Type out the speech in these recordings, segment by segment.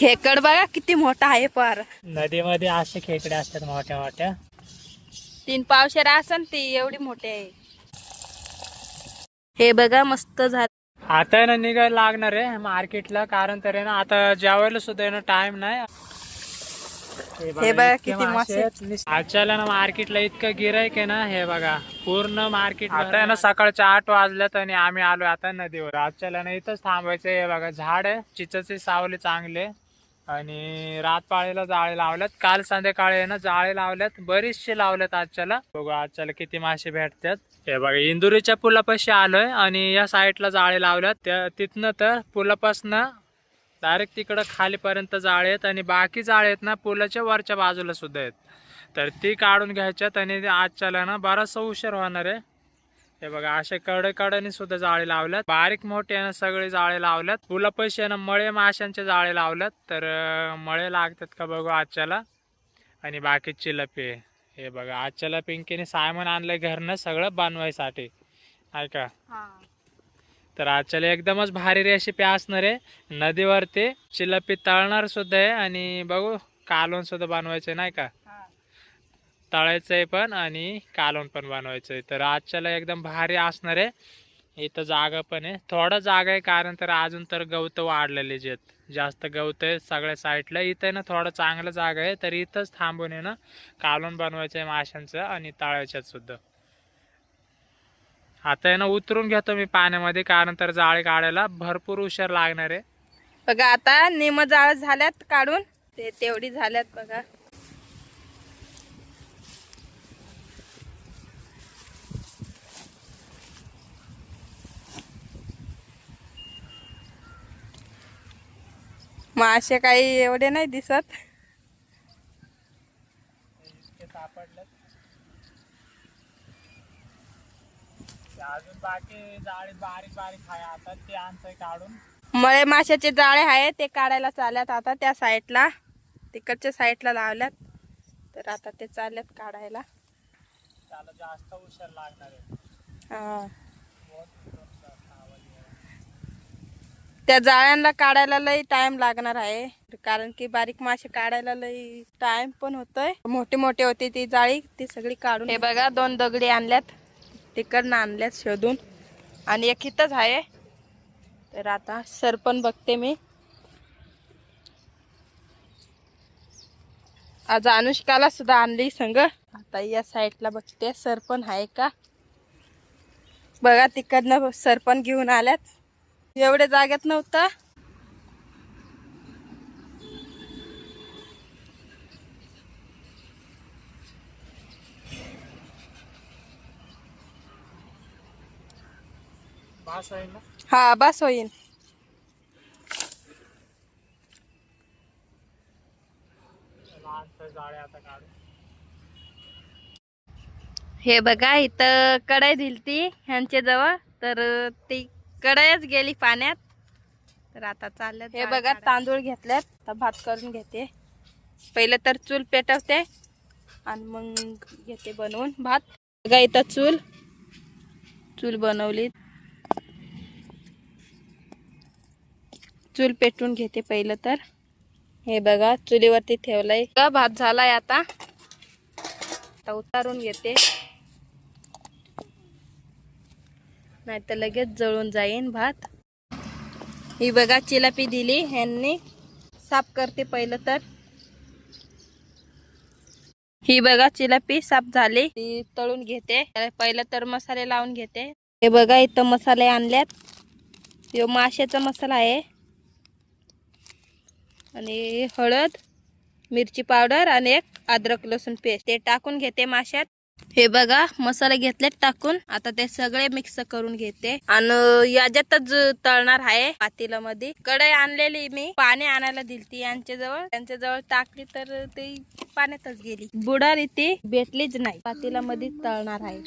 खेकड बघा किती मोठा आहे पार. नदीमध्ये असे खेकडे असतात मोठ्या मोठ्या. तीन पावशेर असन ती एवढी मोठी आहे. हे बघा मस्त झालं. आता आहे ना निघायला लागणार आहे मार्केटला कारण तर आहे ना आता जेवायला सुद्धा आहे ना टाइम नाही. हे बघा इतके किती मासे आहेत. निस- आजच्याला ना मार्केटला इतकं गिरायक आहे ना हे बघा पूर्ण मार्केट आता आहे ना सकाळच्या आठ वाजल्यात आणि आम्ही आलोय आता नदीवर. आजच्याला ना इथंच थांबायचं हे बघा झाड आहे. चिचाचे सावले चांगले. आणि रात पाळीला जाळे लावल्यात. काल संध्याकाळी आहे ना जाळे लावल्यात. बरीचशे लावल्यात आजच्याला. बघू आजच्याला किती मासे भेटतात. हे बघा इंदुरीच्या पुलापाशी आलोय आणि या साईडला जाळे लावल्यात. त्या तिथनं तर पुलापासनं डायरेक्ट तिकडं खालीपर्यंत जाळे आहेत आणि बाकी जाळे आहेत ना पुलाच्या वरच्या बाजूला सुद्धा आहेत. तर ती काढून घ्यायच्यात आणि आजच्याला ना बराचसा उशीर होणार आहे. हे बघा असे कडे कडेने सुद्धा जाळे लावल्यात. बारीक मोठे आहे ना सगळे जाळे लावल्यात. पुलापाशी आहे ना मळे माशांचे जाळे लावल्यात. तर मळे लागतात का बघू आजच्याला. आणि बाकी चिलपी. आहे. हे बघा आजच्याला पिंकीने सामान आणलंय घरनं सगळं बनवायसाठी. ऐका तर आजच्याला एकदमच भारी रेसिपी असणार आहे. नदीवरती चिलपी तळणार सुद्धा आहे. आणि बघू कालवण सुद्धा बनवायचं नाही का? तळायचं आहे पण आणि कालवण पण बनवायचं आहे तर आजच्याला एकदम भारी असणार आहे. इथं जागा पण आहे. थोडं जागा आहे कारण तर अजून तर गवत वाढलेले जे आहेत. जास्त गवत आहे सगळ्या साईडला. इथं आहे ना थोडं चांगलं जागा आहे. तर इथंच थांबून आहे ना कालवण बनवायचं आहे माशांचं आणि तळायच्यात सुद्धा. आता आहे ना उतरून घेतो मी पाण्यामध्ये कारण तर जाळे काढायला भरपूर उशीर लागणार आहे. बघा आता निम जाळ झाल्यात काढून. ते तेवढी झाल्यात बघा. मासे काही एवढे नाही दिसत. अजून बाकी जाळे बारीक बारीक आहे आता ते आणतंय काढून. मळे माशाचे जाळे आहे ते काढायला चालल्यात आता त्या साईडला. तिकडच्या साईडला लावल्यात. तर आता ते चालल्यात काढायला. त्याला जास्त उशीर लागणार आहे. हा. त्या जाळ्यांना काढायला लई टाइम लागणार आहे. कारण की बारीक मासे काढायला लई टाइम पण होतोय. मोठे मोठे होते ती जाळी ती सगळी काढून हे बघा दोन दगडी आणल्यात. तिकडनं आणल्यात शोधून. आणि एक इथंच आहे. तर आता सरपण बघते मी. आज अनुष्काला सुद्धा आणली संग. आता या साईडला बघते. सरपण आहे का? बघा तिकडनं सरपण घेऊन आल्यात. एवढ्या जाग्यात नव्हता. हा बस होईन. हे बघा इथं कढाई दिलती ह्यांच्या जवळ तर ती कढाईच गेली पाण्यात. तर आता चालल्यात हे बघा तांदूळ घेतल्यात आता भात करून घेते. पहिलं तर चूल पेटवते आणि मग घेते बनवून भात. बघा इथं चूल. चूल बनवली. चूल पेटवून घेते पहिलं तर. हे बघा चुलीवरती ठेवलंय. भात झालाय आता. आता उतारून घेते. नाही तर लगेच जळून जाईन भात. ही बघा चिलापी दिली ह्यांनी. साफ करते पहिलं तर. ही बघा चिलापी साफ झाली. ती तळून घेते. पहिलं तर मसाले लावून घेते. हे बघा इथं मसाले आणल्यात. यो माशाचा मसाला आहे. आणि हळद मिरची पावडर आणि एक अद्रक लसूण पेस्ट. ते टाकून घेते माशात. हे बघा मसाले घेतलेत टाकून. आता ते सगळे मिक्स करून घेते. आणि याच्यातच तळणार आहे पातीला मध्ये कढई आणलेली मी. पाणी आणायला दिलती यांच्या जवळ त्यांच्या जवळ टाकली तर ती पाण्यातच गेली. बुडाली ती भेटलीच नाही. पातीला मध्ये तळणार आहे.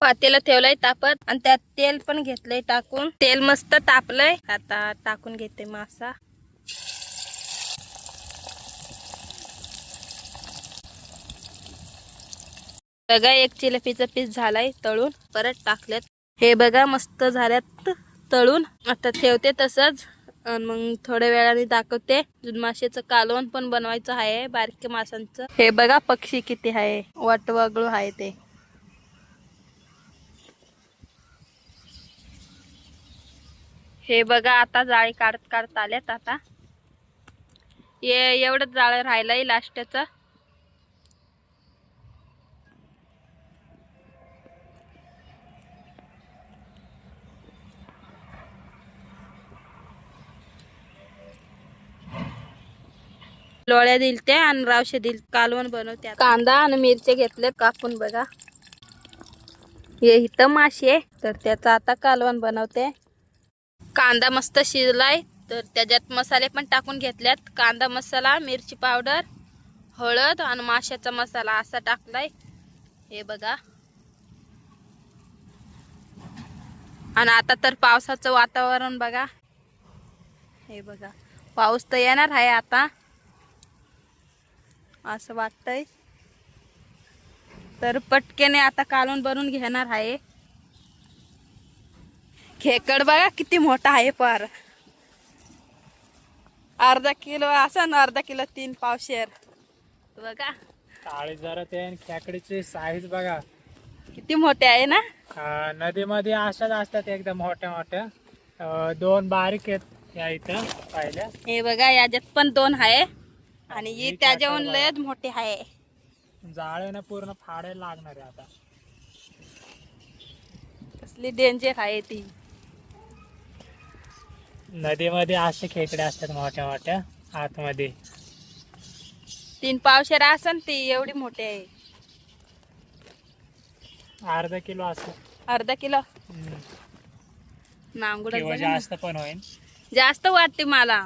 पातेला ठेवलंय तापत. आणि त्यात तेल पण घेतलंय टाकून. तेल मस्त तापलंय. आता टाकून घेते मासा. बघा एक चिलपीचा पीस झालाय तळून परत टाकलेत. हे बघा मस्त झाल्यात तळून. आता ठेवते तसंच. मग थोड्या वेळाने दाखवते. अजून कालवण पण बनवायचं आहे बारक्या माशांचं. हे बघा पक्षी किती आहे. वटवागळू आहे ते. हे बघा आता जाळी काढत काढत आल्यात आता. ये एवढंच जाळं राहिलंय लास्टचं. लोळ्या दिल ते आणि रावशे दिल कालवण बनवते कांदा आणि मिरच्या घेतले कापून बघा. हे इथं मासे तर त्याचं आता कालवण बनवते. कांदा मस्त शिजलाय तर त्याच्यात मसाले पण टाकून घेतल्यात. कांदा मसाला मिरची पावडर हळद आणि माशाचा मसाला असा टाकलाय. हे बघा. आणि आता तर पावसाचं वातावरण बघा. हे बघा. पाऊस तर येणार आहे आता. असं वाटतंय. तर पटकेने आता कालून बनवून घेणार आहे. खेकड बघा किती मोठा आहे पर. अर्धा किलो असं ना अर्धा किलो तीन पावशेर बघा. काळी जरा ते खेकडीची साईज बघा. किती मोठे आहे ना? नदीमध्ये अशाच असतात एकदम मोठ्या मोठ्या. दोन बारीक आहेत या इथं पाहिल्या. हे बघा याच्यात पण दोन आहे. आणि ही त्याच्याहून लयच मोठे आहे. जाळेनं पूर्ण फाडायला लागणार आहे आता. कसली डेंजर आहे ती. नदीमध्ये असे खेकडे असतात मोठ्या मोठ्या आतमध्ये. तीन पावशेर असन ती एवढी मोठी आहे. अर्धा किलो असत अर्धा किलो? नांगुड जास्त पण होईल जास्त वाटते मला.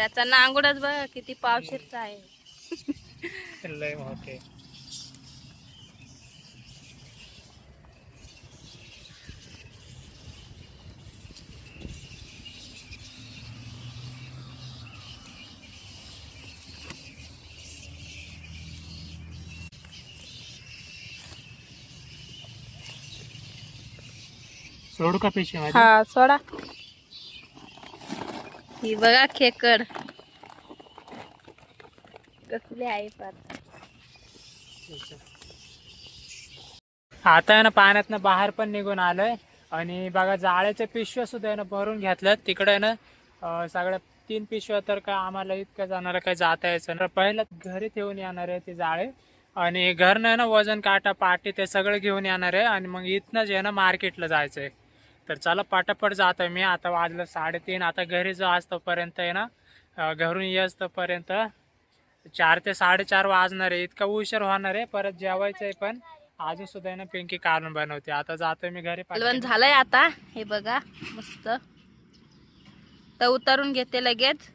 त्याचा नांगुडच बघा किती पावशेरचा आहे. लय मोठे सोडू का पिशवी मध्ये हा सोडा. ही बघा खेकड. कसली आहे आता आहे ना पाण्यातनं बाहेर पण निघून आलोय. आणि बघा जाळ्याच्या पिशव्या सुद्धा आहे ना भरून घेतल्यात. तिकडे ना सगळ्या तीन पिशव्या तर काय आम्हाला इतकं जाणार काय जाता यायचं ना पहिलं घरी ठेवून येणार आहे ते जाळे. आणि घरनं ना वजन काटा पाटी ते सगळं घेऊन येणार आहे. आणि मग इथनंच आहे ना मार्केटला जायचंय. तर चला पटापट जातोय मी. आता वाजलं साडेतीन. आता घरी जो आज तोपर्यंत आहे ना घरून येस तोपर्यंत चार ते साडेचार वाजणार आहे. इतका उशीर होणार आहे. परत जेवायचं आहे पण अजून सुद्धा आहे ना पिंकी काढून बनवते. आता जातोय मी घरी पटकन. झालंय आता. हे बघा मस्त. तर उतरून घेते लगेच.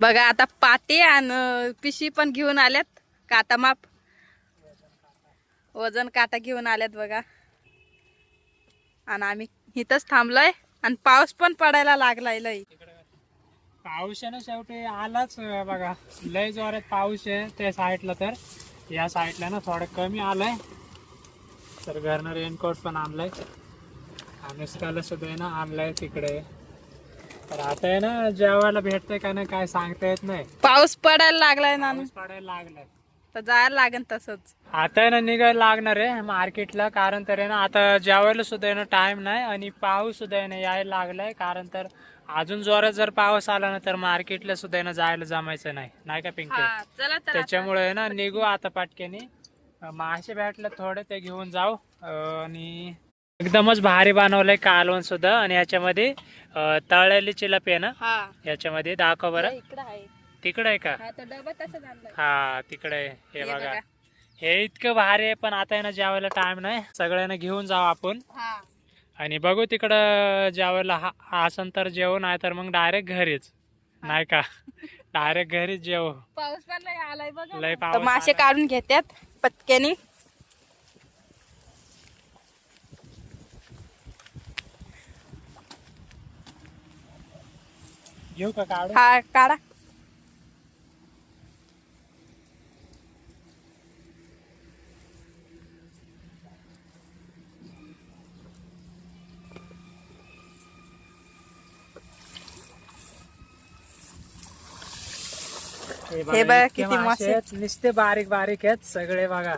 बघा आता पाटी आणि पिशी पण घेऊन आल्यात. काटा माप. वजन काटा घेऊन आल्यात बघा. आणि आम्ही इथंच थांबलोय आणि पाऊस पण पडायला लागलाय लय पाऊस आहे ना शेवटी आलाच बघा. लय जोरात पाऊस आहे त्या साईडला तर. या साईडला ना थोडं कमी आलंय. तर घरनं रेनकोट पण आणलाय. अनुष्काला सुद्धा आहे ना आणलाय तिकडे. तर आता आहे ना जेवायला भेटतंय का नाही काय सांगता येत नाही. पाऊस पडायला लागलाय ना पाऊस पडायला लागलाय. तर जायला लागेल तसंच. आता आहे ना निघायला लागणार आहे मार्केटला कारण तर आहे ना आता जेवायला सुद्धा आहे ना टाइम नाही आणि पाऊस सुद्धा आहे ना यायला लागलाय कारण तर अजून जोरात जर पाऊस आला ना तर मार्केटला सुद्धा आहे ना जायला जमायचं नाही. नाही का पिंकी? हा चला तर आता. त्याच्यामुळे आहे ना निघू आता पाटक्याने. मासे भेटले थोडे ते घेऊन जाऊ. अं, आणि एकदमच भारी बनवलंय कालवण सुद्धा. आणि याच्यामध्ये अं, तळलेली चिलपी आहे ना? हा. याच्यामध्ये दाखव बरं. इकडं आहे. तिकडे आहे का? हा तर डबा तसंच आणलाय. हा तिकडे आहे. हे बघा. हे इतकं भारी आहे पण आता आहे ना जेवायला टाइम नाही. सगळ्यांना घेऊन जाऊ आपण. हा. आणि बघू तिकडं जेवायला हा आसन तर जेवू नाही तर मग डायरेक्ट घरीच. नाही का? डायरेक्ट घरीच जेव. पाऊस पण लय आलाय बघा लय तर पाऊस मासे. काढून घेतात पटक्याने. घेऊ का काढू हा काढा. हे बघा किती मासे. आहेत नुसते बारीक बारीक आहेत सगळे बघा.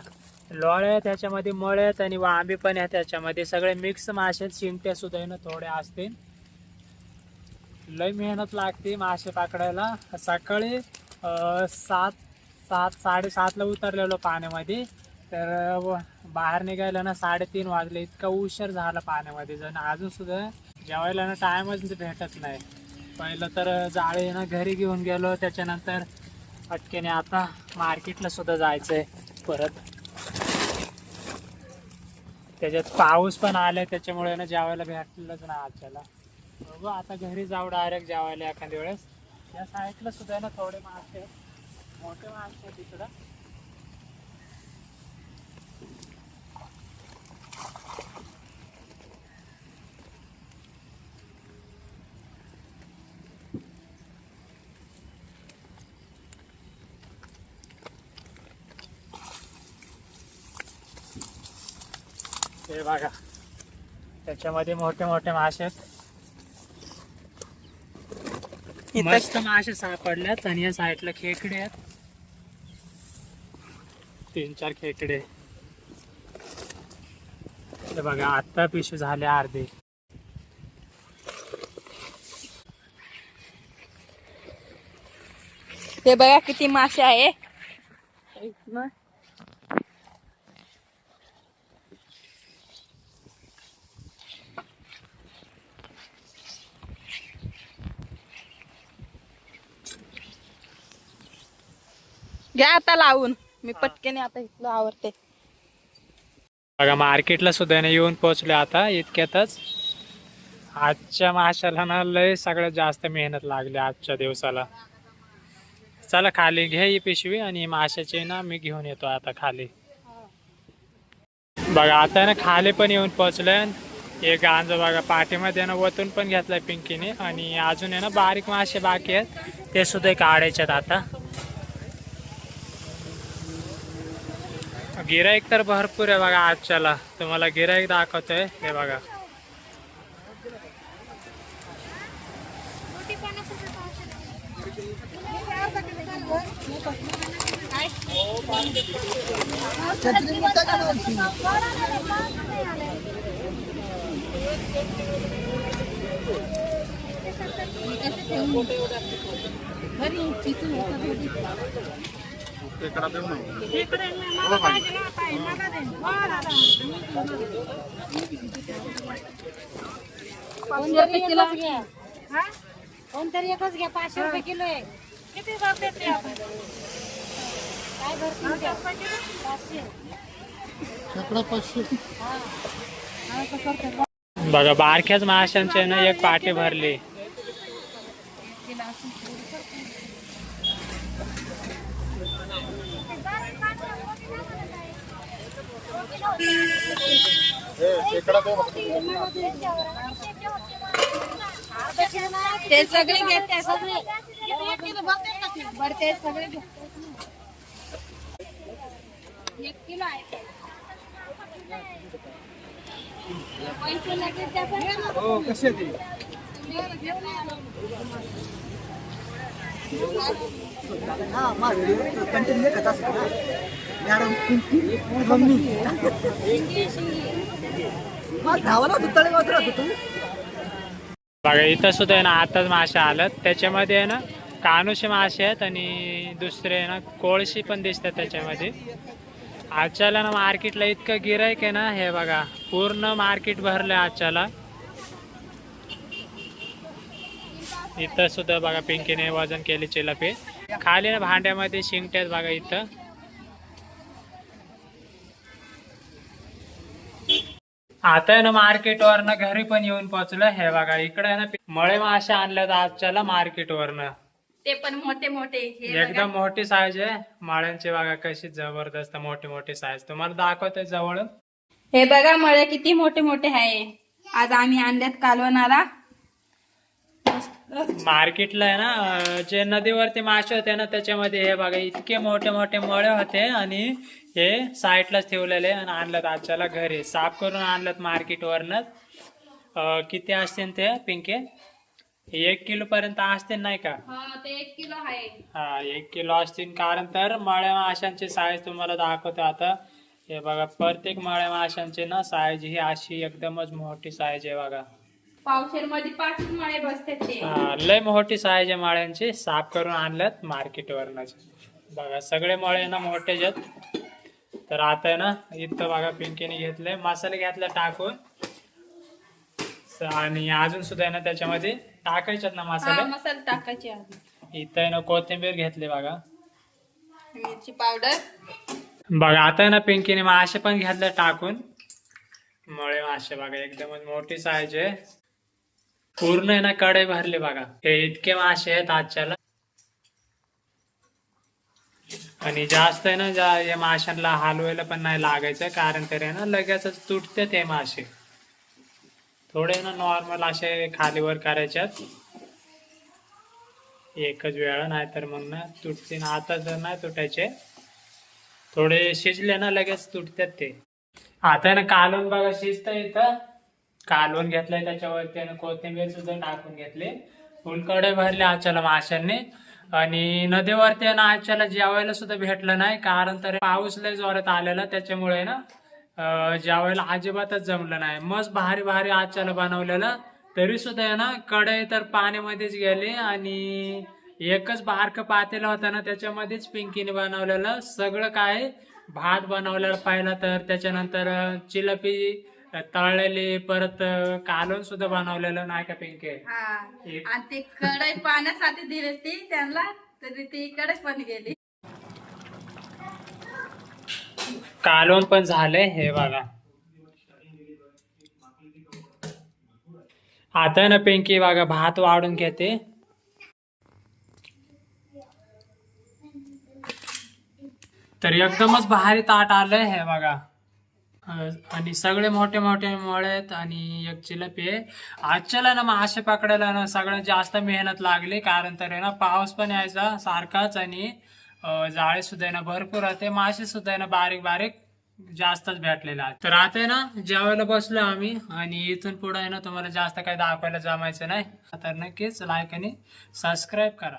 लोळे आहेत त्याच्यामध्ये मळे आहेत आणि वांबी पण आहेत त्याच्यामध्ये. सगळे मिक्स मासे आहेत शिंट्या सुद्धा आहे ना थोडे असतील. लय मेहनत लागते मासे पकडायला. सकाळी सात सात साडेसातला उतरलेलो पाण्यामध्ये. तर बाहेर निघायला ना साडेतीन वाजले. इतका उशीर झाला पाण्यामध्ये जण अजून सुद्धा जेवायला ना टायमच भेटत नाही. पहिलं तर जाळे ना घरी घेऊन गेलो. त्याच्यानंतर अटकेने आता मार्केटला सुद्धा जायचं आहे परत. त्याच्यात पाऊस पण आलाय त्याच्यामुळे ना जेवायला भेटलंच ना आजच्याला. बघू आता घरी जाऊ डायरेक्ट जेवायला एखाद्या वेळेस. या साईडला सुद्धा ना थोडे मासे मोठे मासे तिकडं. हे बघा. त्याच्यामध्ये मोठे मोठे मासे आहेत. मस्त मासे सापडल्यात आणि या साईडला खेकडे आहेत. तीन चार खेकडे. हे बघा आता पिशू झाले अर्धे. हे बघा किती मासे आहे. घ्या आता लावून. मी पटकेने आता इथलं आवडते बघा मार्केटला सुद्धा ना येऊन पोहोचले आता इतक्यातच. आजच्या माशाला ना लय सगळ्यात जास्त मेहनत लागली आजच्या दिवसाला. चला खाली घ्या ही पिशवी आणि माशाची ना मी घेऊन येतो आता खाली. बघा आता ना खाली पण येऊन पोहोचलोय. हे गांज बघा पाठीमध्ये ना वतून पण घेतलाय पिंकीने आणि अजून आहे ना बारीक मासे बाकी आहेत. ते सुद्धा काढायचे आहेत आता. गिराईक तर भरपूर आहे बघा आजच्याला. तुम्हाला गिराईक दाखवतोय. हे बघा. कोणतरी एकच घ्या पाचशे रुपये किलो आहे किती भाव देते आपण काय भरते ते? पाचशे हा, बघा बारख्याच माशांचे ना एक पाटी भरली ते सगळे घेते सगळे किती एक किलो भरते का ते? भरते सगळे घेते. एक किलो आहे ते. पैसे लगेच द्या बरं. बघा इथं सुद्धा आहे ना आताच मासे आल्यात. त्याच्यामध्ये आहे ना कानूशी मासे आहेत आणि दुसरे आहे ना कोळशी पण दिसतात त्याच्यामध्ये. आजच्याला ना मार्केटला इतकं गिरायक आहे ना हे बघा पूर्ण मार्केट भरलं आजच्याला इथं सुद्धा बघा पिंकीने वजन केले चिलपे खाली ना भांड्यामध्ये शिंगट्यात बघा इथं. आता आहे ना मार्केटवरनं घरी पण येऊन पोहोचलं हे बघा इकडे आहे ना मळे मासे आणल्यात आजच्याला मार्केटवरनं ते पण मोठे मोठे हे बघा. एकदम मोठी साईज आहे. माळ्यांची बघा कशी जबरदस्त मोठी मोठी साईज तुम्हाला दाखवते जवळ हे बघा मळे किती मोठे मोठे आहे. आज आम्ही आणल्यात कालवणारा मार्केटला आहे ना जे नदीवरती मासे होते ना त्याच्यामध्ये हे बघा इतके मोठे मोठे मळे होते आणि हे साईडलाच ठेवलेले आणि आणलं आजच्याला घरी. साफ करून आणलं मार्केटवरनच. किती असतील ते पिंके? एक किलो पर्यंत असते नाही का? हा ते एक किलो आहे. हा एक किलो असतील. कारण तर मळ्या माशांची साईज तुम्हाला दाखवतो आता. हे बघा प्रत्येक मळ्या माशांची ना साईज ही अशी एकदमच मोठी साईज आहे बघा. पावशेरमध्ये पाच मळे बसतात ते. हा, लय मोठी साईज आहे मळ्यांची. साफ करून आणल्यात मार्केटवरनच बघा सगळे मळे ना मोठेच आहेत. तर आता आहे ना इथं बघा पिंकीने घेतले मसाले घेतले टाकून. स- आणि अजून सुद्धा आहे ना त्याच्यामध्ये टाकायच्यात ना हा मसाले? मसाला टाकायचे आधी इथं आहे ना कोथिंबीर घेतली बघा. मिरची पावडर बघा आता आहे ना पिंकीने मासे पण घेतले टाकून. मळे मासे बघा एकदमच मोठी साईज आहे. पूर्ण आहे ना कडे भरले बघा. हे इतके मासे आहेत आजच्याला. आणि जास्त आहे ना जा या माशांना हलवायला पण नाही लागायचं कारण तर आहे ना लगेचच तुटते ते मासे. थोडे ना नॉर्मल असे खालीवर करायच्यात एकच वेळा नाहीतर मग ना तुटते ना आता जर नाही तुटायचे थोडे शिजले ना लगेच तुटतात ते. आता ना कालून बघा शिजत इथं. कालवून घेतलंय त्याच्यावरती आणि कोथिंबीर सुद्धा टाकून घेतली. फुलकडे भरले आजच्याला माशांनी. आणि नदीवरती ना आजच्याला जेवायला सुद्धा भेटलं नाही कारण तर पाऊस लय जोरात आलेला त्याच्यामुळे ना जेवायला अजिबातच जमलं नाही. मस्त भारी भारी आजच्याला बनवलेलं. तरी सुद्धा आहे ना कढई तर पाण्यामध्येच गेली आणि एकच बारकं पातेलं होतं ना त्याच्यामध्येच पिंकीने बनवलेलं. सगळं काय भात बनवलेला पाहिलं तर त्याच्यानंतर चिलपी तळलेली परत कालवण सुद्धा बनवलेलं नाही का पिंके? हा. एक- आणि ते कढई पाण्यासाठी दिली ती त्यांना तरी ती इकडेच पण गेली. कालवण पण झाले हे बघा. आता ना पिंकी बघा भात वाढून घेते. तर एकदमच भारी ताट आलंय हे बघा. आणि सगळे मोठे मोठे मळे आहेत आणि एक चिलपी आहे. आजच्याला ना मासे पकडायला ना सगळ्यात जास्त मेहनत लागली कारण तर आहे ना पाऊस पण यायचा सारखाच आणि जाळे सुद्धा आहे ना भरपूर राहते. मासे सुद्धा आहे ना बारीक बारीक जास्तच भेटलेले आहेत. तर आता आहे ना जेवायला बसलो आम्ही आणि इथून पुढे आहे ना तुम्हाला जास्त काही दाखवायला जमायचं नाही. तर नक्कीच लाईक आणि सबस्क्राईब करा.